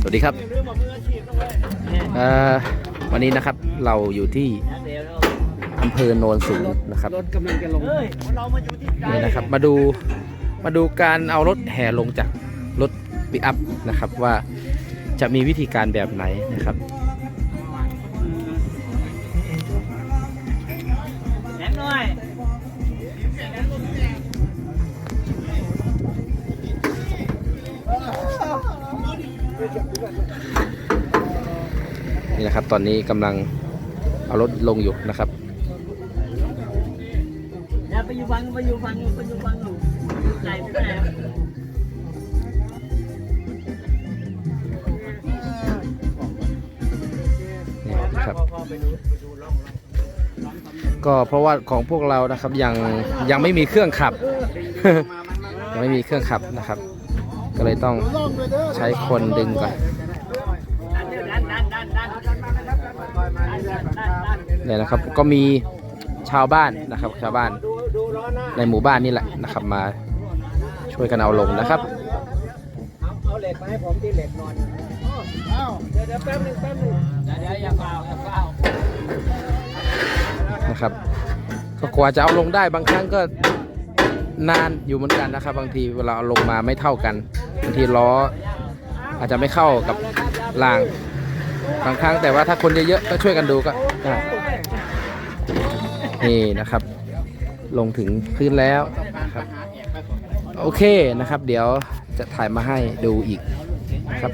สวัสดีครับวันนี้นะครับเราอยู่ที่อำเภอโนนสูงนะครับรถกำลังจะลงนี่นะครับ มาดูมาดูการเอารถแห่ลงจากรถปิอัพนะครับว่าจะมีวิธีการแบบไหนนะครับ นี่นะครับ ตอนนี้กำลังเอารถลงอยู่นะครับอย่าไปอยู่ฟังไปอยู่ฟังไปอยู่ฟังหนูไหนไปไหนนี่นะครับก็เพราะว่าของพวกเรานะครับยังยังไม่มีเครื่องขับ ยังไม่มีเครื่องขับนะครับ ก็เลยต้องใช้คนดึงก่อนดันเนี่ยนะครับก็มีชาวบ้านนะครับ ชาวบ้านในหมู่บ้านนี่แหละนะครับมาช่วยกันเอาลงนะครับเอาเหล็กมาให้ผมที่เหล็กนอนเดี๋ยวเดี๋ยวแป๊บนึงแป๊บนึงเดี๋ยวอย่าเปล่าอย่าเปล่านะครับ ก็กว่าจะเอาลงได้บางครั้งก็ นานอยู่เหมือนกันนะครับ บางทีเวลาเอาลงมาไม่เท่ากันบางทีล้ออาจจะไม่เข้ากับรางบางครั้งแต่ว่าถ้าคนเยอะๆก็ช่วยกันดูก็นี่นะครับ ลงถึงพื้นแล้วนะครับโอเคนะครับ เดี๋ยวจะถ่ายมาให้ดูอีกนะครับ